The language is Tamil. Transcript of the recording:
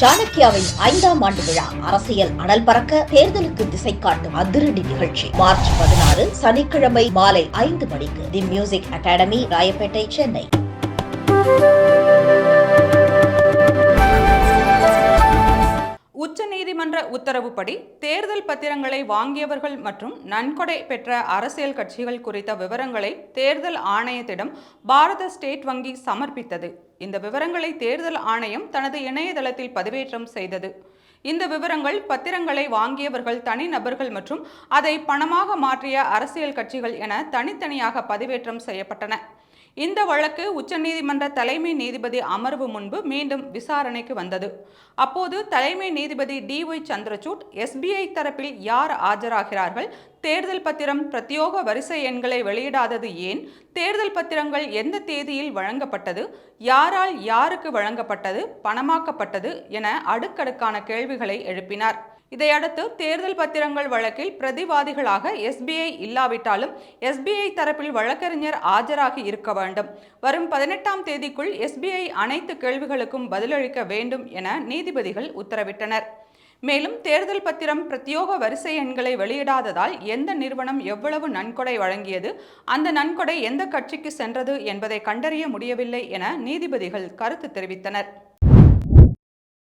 சாணக்கியாவின் ஐந்தாம் ஆண்டு விழா அரசியல் அனல் பறக்க தேர்தலுக்கு திசை காட்டும் அதிரடி நிகழ்ச்சி. மார்ச் பதினாறு சனிக்கிழமை மாலை ஐந்து மணிக்கு the Music Academy Royapettah Chennai. உச்சநீதிமன்ற உத்தரவுப்படி தேர்தல் பத்திரங்களை வாங்கியவர்கள் மற்றும் நன்கொடை பெற்ற அரசியல் கட்சிகள் குறித்த விவரங்களை தேர்தல் ஆணையத்திடம் பாரத ஸ்டேட் வங்கி சமர்ப்பித்தது. இந்த விவரங்களை தேர்தல் ஆணையம் தனது இணையதளத்தில் பதிவேற்றம் செய்தது. இந்த விவரங்கள் பத்திரங்களை வாங்கியவர்கள் தனிநபர்கள் மற்றும் அதை பணமாக மாற்றிய அரசியல் கட்சிகள் என தனித்தனியாக பதிவேற்றம் செய்யப்பட்டன. இந்த வழக்கு உச்சநீதிமன்ற தலைமை நீதிபதி அமர்வு முன்பு மீண்டும் விசாரணைக்கு வந்தது. அப்போது தலைமை நீதிபதி டி ஒய் சந்திரசூட் எஸ்பிஐ தரப்பில் யார் ஆஜராகிறார்கள் தேர்தல் பத்திரம் பிரத்யோக வரிசை எண்களை வெளியிடாதது ஏன் தேர்தல் பத்திரங்கள் எந்த தேதியில் வழங்கப்பட்டது யாரால் யாருக்கு வழங்கப்பட்டது பணமாக்கப்பட்டது என அடுக்கடுக்கான கேள்விகளை எழுப்பினார். இதையடுத்து தேர்தல் பத்திரங்கள் வழக்கில் பிரதிவாதிகளாக எஸ்பிஐ இல்லாவிட்டாலும் எஸ்பிஐ தரப்பில் வழக்கறிஞர் ஆஜராகி இருக்க வேண்டும். வரும் பதினெட்டாம் தேதிக்குள் எஸ்பிஐ அனைத்து கேள்விகளுக்கும் பதிலளிக்க வேண்டும் என நீதிபதிகள் உத்தரவிட்டனர். மேலும் தேர்தல் பத்திரம் பிரத்யோக வரிசை எண்களை வெளியிடாததால் எந்த நிறுவனம் எவ்வளவு நன்கொடை வழங்கியது அந்த நன்கொடை எந்த கட்சிக்கு சென்றது என்பதை கண்டறிய முடியவில்லை என நீதிபதிகள் கருத்து தெரிவித்தனர்.